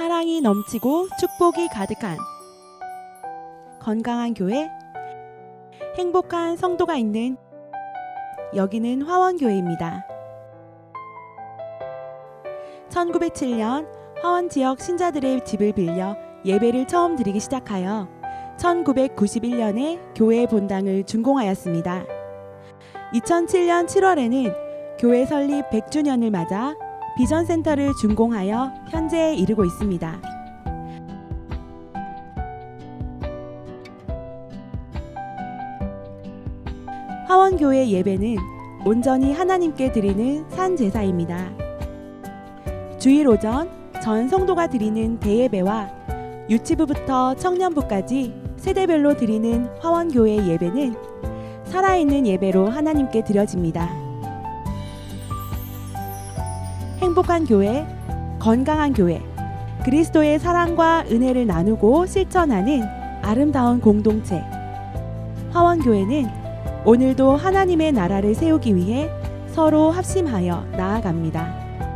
사랑이 넘치고 축복이 가득한 건강한 교회, 행복한 성도가 있는 여기는 화원교회입니다. 1907년 화원 지역 신자들의 집을 빌려 예배를 처음 드리기 시작하여 1991년에 교회 본당을 준공하였습니다. 2007년 7월에는 교회 설립 100주년을 맞아 비전센터를 준공하여 현재에 이르고 있습니다. 화원교회 예배는 온전히 하나님께 드리는 산 제사입니다. 주일 오전 전 성도가 드리는 대예배와 유치부부터 청년부까지 세대별로 드리는 화원교회 예배는 살아있는 예배로 하나님께 드려집니다. 행복한 교회, 건강한 교회, 그리스도의 사랑과 은혜를 나누고 실천하는 아름다운 공동체. 화원교회는 오늘도 하나님의 나라를 세우기 위해 서로 합심하여 나아갑니다.